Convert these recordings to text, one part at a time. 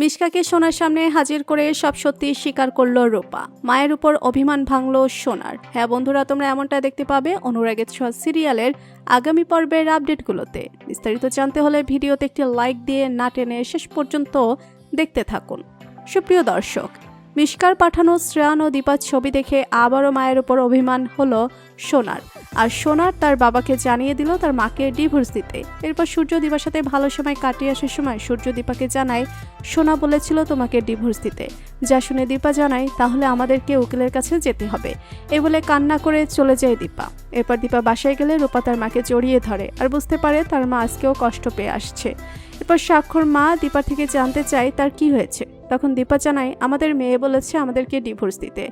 মিশকাকে সোনার সামনে হাজির করে সব সত্যি স্বীকার করল রূপা। মায়ের উপর অভিমান ভাঙল সোনার। হ্যাঁ বন্ধুরা, তোমরা এমনটা দেখতে পাবে অনুরাগের ছোঁয়া সিরিয়ালের আগামী পর্বের আপডেটগুলোতে। বিস্তারিত জানতে হলে ভিডিওতে একটি লাইক দিয়ে না টেনে শেষ পর্যন্ত দেখতে থাকুন। সুপ্রিয় দর্শক মিষ্কার পাঠানো শ্রেয়ান ও দীপার ছবি দেখে আবারও মায়ের উপর অভিমান হলো সোনার। আর সোনার তার বাবাকে জানিয়ে দিল তার মাকে ডিভোর্স দিতে। এরপর সূর্য দীপার সাথে ভালো সময় কাটিয়ে আসার সময় সূর্য দীপাকে জানায়, সোনা বলেছিল তোমাকে ডিভোর্স দিতে। যা শুনে দীপা জানায়, তাহলে আমাদেরকে উকিলের কাছে যেতে হবে? এ বলে কান্না করে চলে যায় দীপা। এরপর দীপা বাসায় গেলে রূপা তার মাকে জড়িয়ে ধরে আর বুঝতে পারে তার মা আজকেও কষ্ট পেয়ে আসছে। এরপর স্বাক্ষর মা দীপা থেকে জানতে চায়, তার কি হয়েছে? তখন দীপা জানায়, আমাদের মেয়ে বলেছে আমাদেরকে ডিভোর্স দিতে।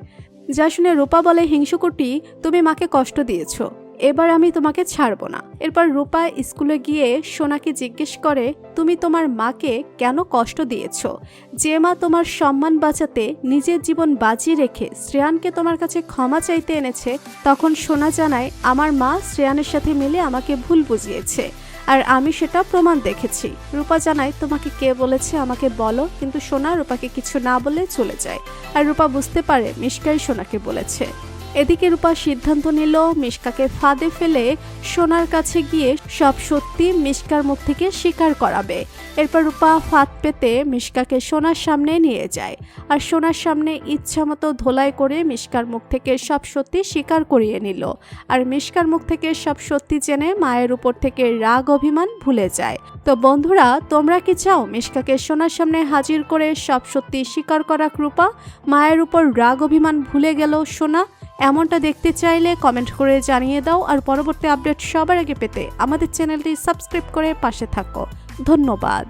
যা শুনে রূপা বলে, হিংসুকুটি, তুমি মাকে কষ্ট দিয়েছ। এবার আমি তোমাকে ছাড়বো না। এরপর রূপা স্কুলে গিয়ে সোনাকে জিজ্ঞেস করে, তুমি তোমার মাকে কেন কষ্ট দিয়েছ? যে মা তোমার সম্মান বাঁচাতে নিজের জীবন বাজি রেখে শ্রেয়ানকে তোমার কাছে ক্ষমা চাইতে এনেছে, তখন সোনা জানায়, আমার মা শ্রেয়ানের সাথে মিলে আমাকে ভুল বুঝিয়েছে। আর আমি সেটা প্রমাণ দেখেছি। রূপা জানায়, তোমাকে কে বলেছে আমাকে বলো, কিন্তু সোনা রূপাকে কিছু না বলে চলে যায়। আর রূপা বুঝতে পারে মিশকাই সোনাকে বলেছে। এদিকে রূপা সিদ্ধান্ত নিল মিশকাকে ফাঁদে ফেলে সোনার কাছে গিয়ে সব সত্যি মিশকার মুখ থেকে স্বীকার করাবে। এরপর রূপা ফাঁদ পেতে মিশকাকে সোনার সামনে নিয়ে যায় আর সোনার সামনে ইচ্ছামতো ধোলাই করে মিশকার মুখ থেকে সব সত্যি স্বীকার করিয়ে নিল আর মিশকার মুখ থেকে সব সত্যি জেনে মায়ের উপর থেকে রাগ অভিমান ভুলে যায়। তো বন্ধুরা, তোমরা কি চাও মিশকাকে সোনার সামনে হাজির করে সব সত্যি স্বীকার করা রূপা? মায়ের উপর রাগ অভিমান ভুলে গেল সোনা? এমনটা দেখতে চাইলে কমেন্ট করে জানিয়ে দাও আর পরবর্তী আপডেট সবার আগে পেতে আমাদের চ্যানেলটি সাবস্ক্রাইব করে পাশে থাকো। ধন্যবাদ।